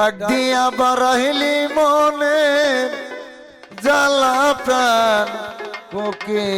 ডাক দিয়া বারাহিলি মনে জ্বালা প্রাণ কোকে।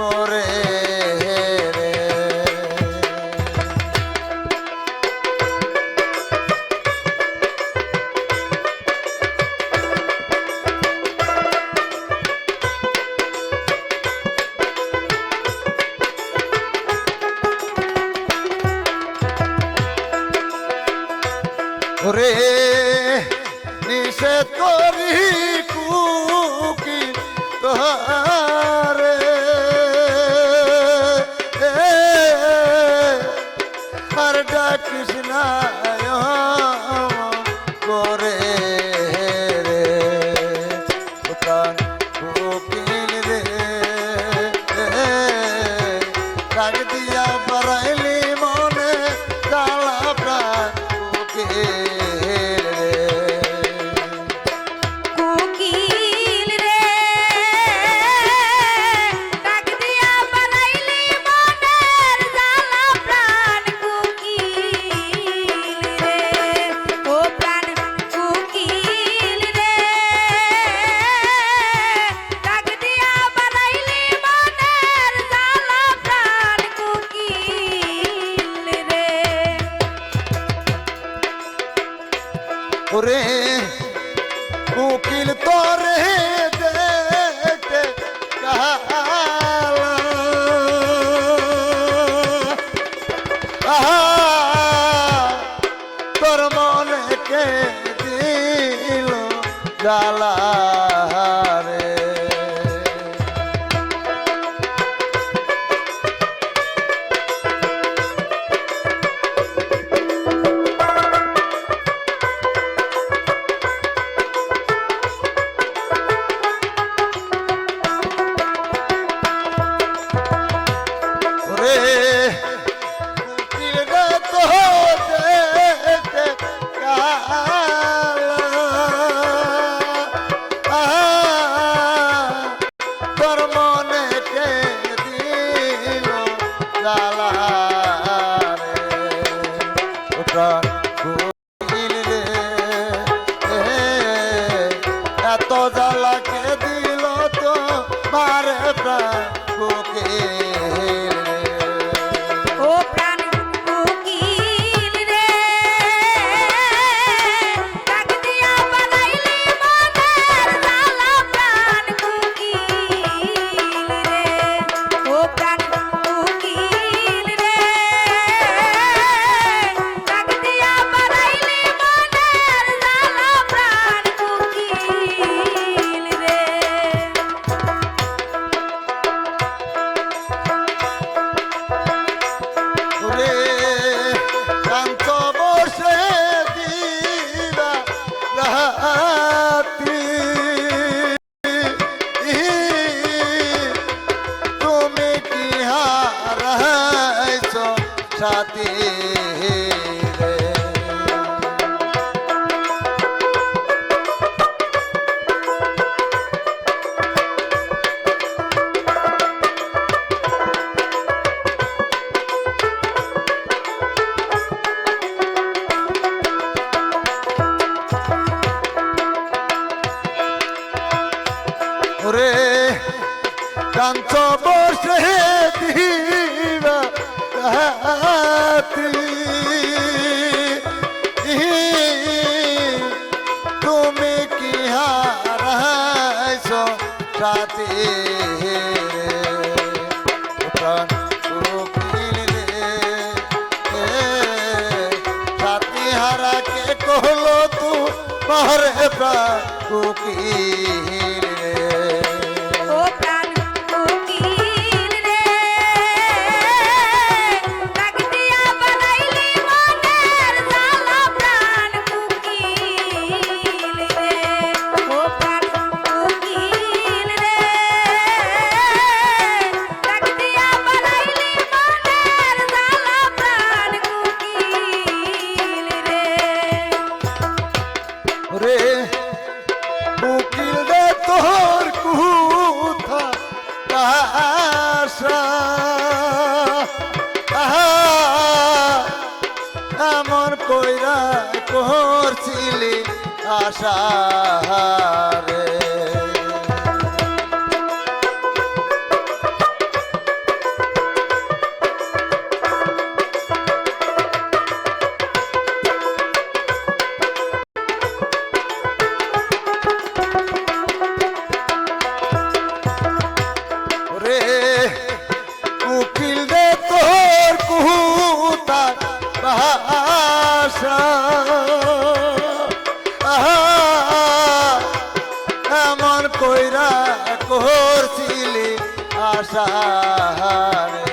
করে রে। নিষেধ করি কুকি তোহার ওরে উকিল তোরে দেখতে তোর মনে কে দিল জ্বালা। জালা রে সাথে খাতিরে প্রাণ উকিলে সাথী হারা কে কহলো তু মহরে প্রাণ করছিলি আশা রে হারে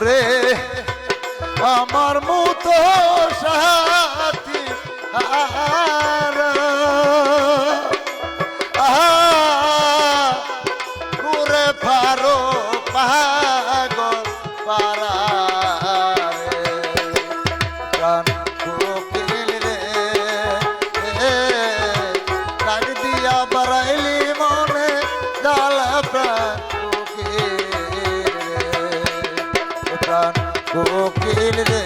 রে আমার মতো সাথী আর কোকিল রে।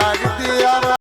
ডাক দিয়া